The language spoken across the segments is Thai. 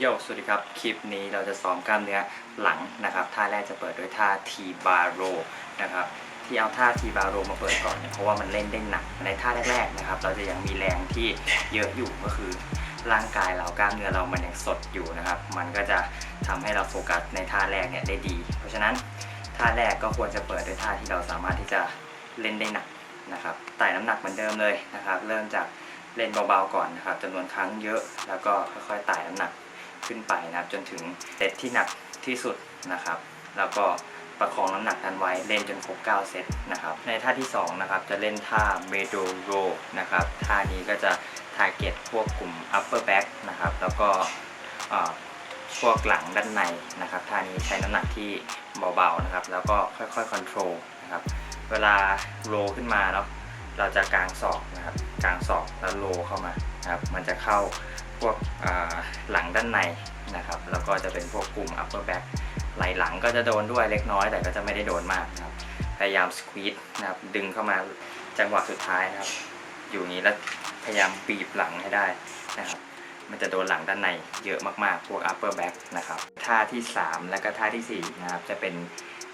โยกสวัสดีครับ คลิปนี้เราจะซ้อมกล้ามเนื้อหลังนะครับ ท่าแรกจะเปิดด้วยท่า T bar row นะครับ ที่เอาท่า T bar row มาเปิดก่อนเนี่ยเพราะว่ามันเล่นได้หนัก ในท่าแรกๆนะครับ เราจะยังมีแรงที่เยอะอยู่ก็คือ ร่างกายเรากล้ามเนื้อเรามันยังสดอยู่นะครับ มันก็จะทำให้เราโฟกัสในท่าแรกเนี่ยได้ดี เพราะฉะนั้นท่าแรกก็ควรจะเปิดด้วยท่าที่เราสามารถที่จะเล่นได้หนักนะครับไต่น้ำหนักเหมือนเดิมเลยนะครับ เริ่มจากเล่นเบาๆก่อนนะครับจำนวนครั้งเยอะแล้วก็ค่อยๆไต่น้ำหนัก ขึ้นไปนะครับ จนถึงเซตที่หนักที่สุดนะครับ แล้วก็ประคองน้ำหนักนั้นไว้เล่นจนครบ 9 เซตนะครับ ในท่าที่ 2 นะครับ จะเล่นท่า m e d o row นะครับ ท่านี้ก็จะ target พวกกลุ่ม upper back นะครับ แล้วก็อ่อพวกหลังด้านในนะครับ ท่านี้ใช้น้ำหนักที่เบาๆนะครับ แล้วก็ค่อยๆ control นะครับ เวลา row ขึ้นมาแล้วเราจะกางศอกนะครับ กางศอกแล้วโลเข้ามานะครับ มันจะเข้า วกหลังด้านในนะครับ แล้วก็จะเป็นพวกกลุ่ม upper back ไหล่หลังก็จะโดนด้วยเล็กน้อยแต่ก็จะไม่ได้โดนมากครับ พยายาม squeeze นะครับดึงเข้ามาจังหวะสุดท้ายนะครับ อยู่นี้แล้วพยายามบีบหลังให้ได้นะครับ มันจะโดนหลังด้านในเยอะมากๆ พวก upper back นะครับ ท่าที่ 3 และก็ท่าทีสี่4 นะครับ จะเป็น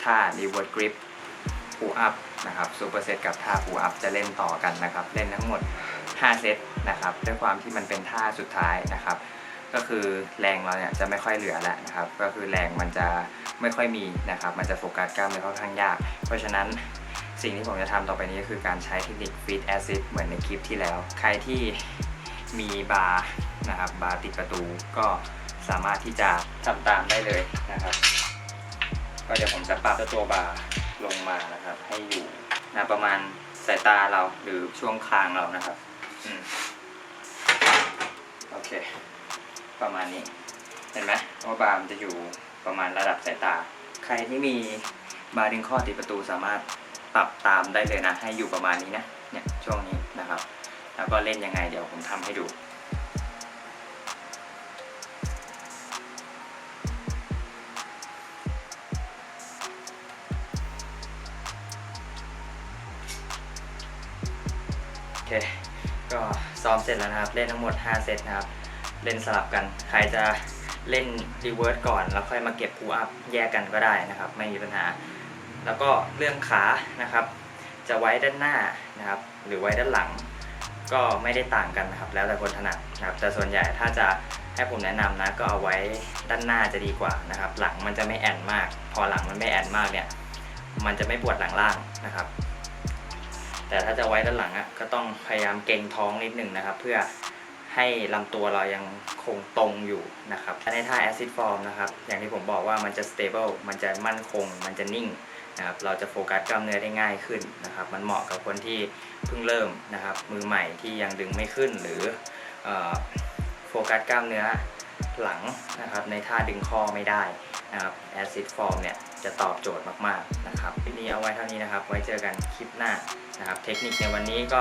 ท่า reverse grip pull up นะครับ super set กับท่า pull up จะเล่นต่อกันนะครับ เล่นทั้งหมด 5 เซตนะครับด้วยความที่มันเป็นท่าสุดท้ายนะครับ ก็คือแรงเราเนี่ยจะไม่ค่อยเหลือแล้วนะครับ ก็คือแรงมันจะไม่ค่อยมีนะครับ มันจะโฟกัสกล้ามเนื้อค่อนข้างยาก เพราะฉะนั้นสิ่งที่ผมจะทำต่อไปนี้ก็คือการใช้เทคนิค feed acid เหมือนในคลิปที่แล้ว ใครที่มีบาร์นะครับบาร์ติดประตูก็สามารถที่จะทำตามได้เลยนะครับ ก็เดี๋ยวผมจะปรับตัวบาร์ลงมานะครับ ให้อยู่นะประมาณสายตาเราหรือช่วงคางเรานะครับ โอเค ประมาณนี้ เห็นไหมว่าบาร์มันจะอยู่ประมาณระดับสายตา ใครที่มีบาร์ดึงข้อติดประตูสามารถปรับตามได้เลยนะ ให้อยู่ประมาณนี้นะ เนี่ยช่วงนี้นะครับ แล้วก็เล่นยังไงเดี๋ยวผมทำให้ดูโอเค ก็ซ้อมเสร็จแล้วนะครับ เล่นทั้งหมด 5 เซตนะครับ เล่นสลับกัน ใครจะเล่นรีเวิร์สก่อน แล้วค่อยมาเก็บพูอัพแยกกันก็ได้นะครับ ไม่มีปัญหา แล้วก็เรื่องขานะครับ จะไว้ด้านหน้านะครับ หรือไว้ด้านหลัง ก็ไม่ได้ต่างกันนะครับ แล้วแต่คนถนัดนะครับ แต่ส่วนใหญ่ถ้าจะให้ผมแนะนำนะก็เอาไว้ด้านหน้าจะดีกว่านะครับ หลังมันจะไม่แอนมาก พอหลังมันไม่แอนมากเนี่ย มันจะไม่ปวดหลังล่างนะครับ แต่ถ้าจะไว้ด้านหลังอะก็ต้องพยายามเกรงท้องนิดหนึ่งนะครับ เพื่อให้ลำตัวเรายังคงตรงอยู่นะครับในท่า acid form นะครับอย่างที่ผมบอกว่ามันจะ stable มันจะมั่นคง มันจะนิ่งนะครับเราจะโฟกัสกล้ามเนื้อได้ง่ายขึ้นนะครับ มันเหมาะกับคนที่เพิ่งเริ่มนะครับ มือใหม่ที่ยังดึงไม่ขึ้นหรือเอ่อโฟกัสกล้ามเนื้อหลังนะครับในท่าดึงข้อไม่ได้ นะครับแอซิดฟอร์มเนี่ยจะตอบโจทย์มากๆนะครับคลิปนี้เอาไว้เท่านี้นะครับ ไว้เจอกันคลิปหน้านะครับ เทคนิคในวันนี้ก็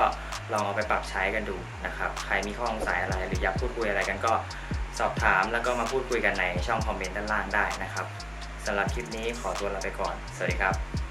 ลองเอาไปปรับใช้กันดูนะครับ ใครมีข้อสงสัยอะไรหรืออยากพูดคุยอะไรกันก็สอบถามแล้วก็มาพูดคุยกันในช่องคอมเมนต์ด้านล่างได้นะครับสำหรับคลิปนี้ขอตัวลาไปก่อน สวัสดีครับ